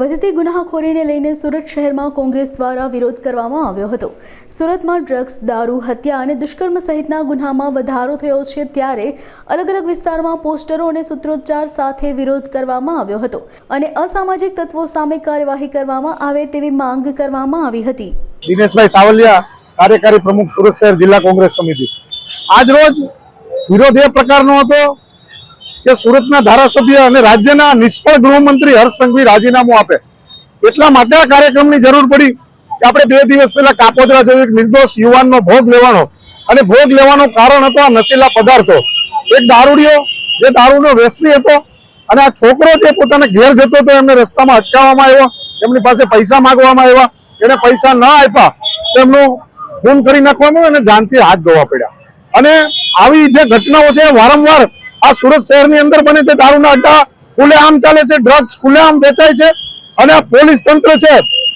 વધતી ગુનાખોરીને લઈને સુરત શહેરમાં કોંગ્રેસ દ્વારા વિરોધ કરવામાં આવ્યો હતો. સુરતમાં ડ્રગ્સ, દારૂ, હત્યા અને દુષ્કર્મ સહિતના ગુનામાં વધારો થયો છે ત્યારે અલગ અલગ વિસ્તારમાં પોસ્ટરો અને સૂત્રોચ્ચાર સાથે વિરોધ કરવામાં આવ્યો હતો અને અસામાજિક તત્વો સામે કાર્યવાહી કરવામાં આવે તેવી માંગ કરવામાં આવી હતી. દિનેશભાઈ સાવલિયા, કાર્યકારી પ્રમુખ સુરત શહેર જિલ્લા કોંગ્રેસ સમિતિ. આજ રોજ વિરોધ એ પ્રકારનો હતો કે સુરતના ધારાસભ્ય અને રાજ્યના નિષ્ફળ ગૃહમંત્રી હર્ષ સંઘવી રાજીનામું આપે. એટલા માટે આ કાર્યક્રમની જરૂર પડી કે આપણે બે દિવસ પહેલા કાપોદરા જેવું એક નિર્દોષ યુવાનનો ભોગ લેવાનો. અને ભોગ લેવાનું કારણ હતો આ નશીલા પદાર્થો. એક દારૂડિયો, જે દારૂનો વ્યસની હતો અને આ છોકરો જે પોતાના ઘેર જતો હતો એમને રસ્તામાં અટકાવવામાં આવ્યો, એમની પાસે પૈસા માંગવામાં આવ્યા. એને પૈસા ન આપ્યા, તેમનું ખૂન કરી નાખવામાં અને જાનથી હાથ ધોવા પડ્યા. અને આવી જે ઘટનાઓ છે વારંવાર આ સુરત શહેરની અંદર બને છે દારૂના અડ્ડા ખુલ્લેઆમ ચાલે છે ડ્રગ્સ ખુલ્લેઆમ વેચાય છે અને આ પોલીસ તંત્ર છે,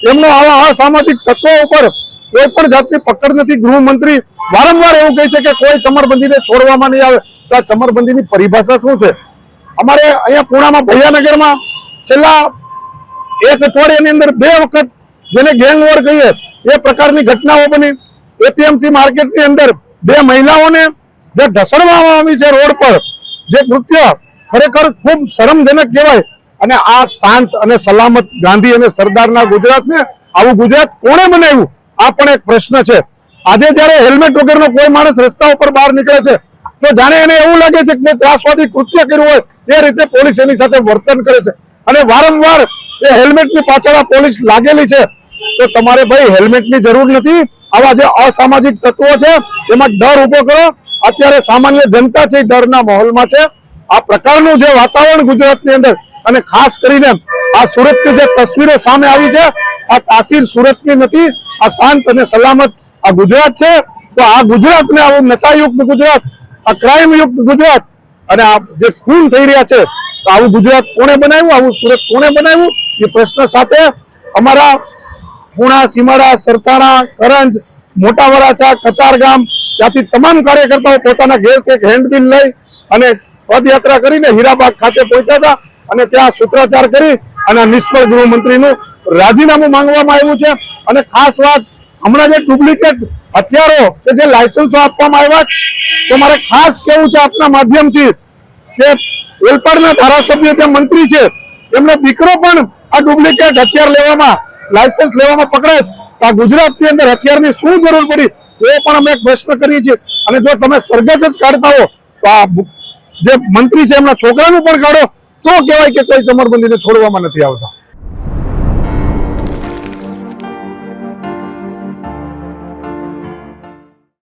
એમનો આવા અસામાજિક તત્વો ઉપર કોઈ પણ જાતની પકડ નથી. ગૃહમંત્રી વારંવાર એવું કહે છે કે કોઈ ચમરબંધીને છોડવામાં નહીં આવે. તો આ ચમરબંધીની પરિભાષા શું છે? અમારે અહીંયા પુણામાં ભૈયાનગરમાં છેલ્લા એક અઠવાડિયાની અંદર બે વખત જેને ગેંગ વોર કહીએ, એ પ્રકારની ઘટનાઓ બની. એપીએમસી માર્કેટની અંદર બે મહિલાઓને જે ઢસડવામાં આવી છે રોડ પર જે કૃત્ય ખરેખર ખૂબ શરમજનક કહેવાય. અને આ શાંત અને સલામત ગાંધી અને સરદારના ગુજરાતને, આવું ગુજરાત કોણે બનાવ્યું? આ પણ એક પ્રશ્ન છે. આજે જ્યારે હેલ્મેટ વગરનો કોઈ માણસ રસ્તા ઉપર બહાર નીકળે છે, તો જાણે એને એવું લાગે છે કે ત્રાસવાદી કૃત્ય કર્યું હોય, એ રીતે પોલીસ એની સાથે વર્તન કરે છે. અને વારંવાર એ હેલ્મેટની પાછળ આ પોલીસ લાગેલી છે. તો તમારે ભાઈ હેલ્મેટની જરૂર નથી. આવા જે અસામાજિક તત્વો છે, એમાં ડર ઊભો કરો. અત્યારે સામાન્ય જનતા છે ડરના માહોલમાં છે. આ પ્રકારનું જે વાતાવરણ ગુજરાતની અંદર અને ખાસ કરીને આ સુરતની જે તસવીરો સામે આવી છે, આ તાસીર સુરતની નથી, આ શાંત અને સલામત આ ગુજરાત છે. તો આ ગુજરાતને આવું નશાયુક્ત ગુજરાત, આ ક્રાઇમયુક્ત ગુજરાત અને આ જે ખૂન થઈ રહ્યા છે, તો આવું ગુજરાત કોણે બનાવ્યું, આવું સુરત કોણે બનાવ્યું? એ પ્રશ્ન સાથે અમારા પુણા, સીમાડા સરથાણા કરંજ મોટા વરાછા કતારગામ ત્યાંથી તમામ કાર્યકર્તાઓ પોતાના ઘેર એક હેન્ડબિલ લઈ અને પદયાત્રા કરીને હીરાબાગ ખાતે પહોંચ્યા હતા અને ત્યાં સૂત્રાચાર કરી અને નિષ્ફળ ગૃહમંત્રીનું રાજીનામું માંગવામાં આવ્યું છે. અને ખાસ વાત, હમણાં જે ડુપ્લિકેટ હથિયારો કે જે લાયસન્સો આપવામાં આવ્યા તો મારે ખાસ કેવું છે આપના માધ્યમથી કે વેલપાડના ધારાસભ્ય જે મંત્રી છે, એમનો દીકરો પણ આ ડુપ્લિકેટ હથિયાર લેવામાં લાયસન્સ લેવામાં પકડાય તો આ ગુજરાતની અંદર હથિયારની શું જરૂર પડી એ પણ અમે એક પ્રશ્ન કરીએ છીએ. અને જો તમે સરઘસ જ કાઢતા હો, તો આ જે મંત્રી છે એમના છોકરાનું પણ કાઢો. તો કહેવાય કે કોઈ ચમરબંધીને છોડવામાં નથી આવતા.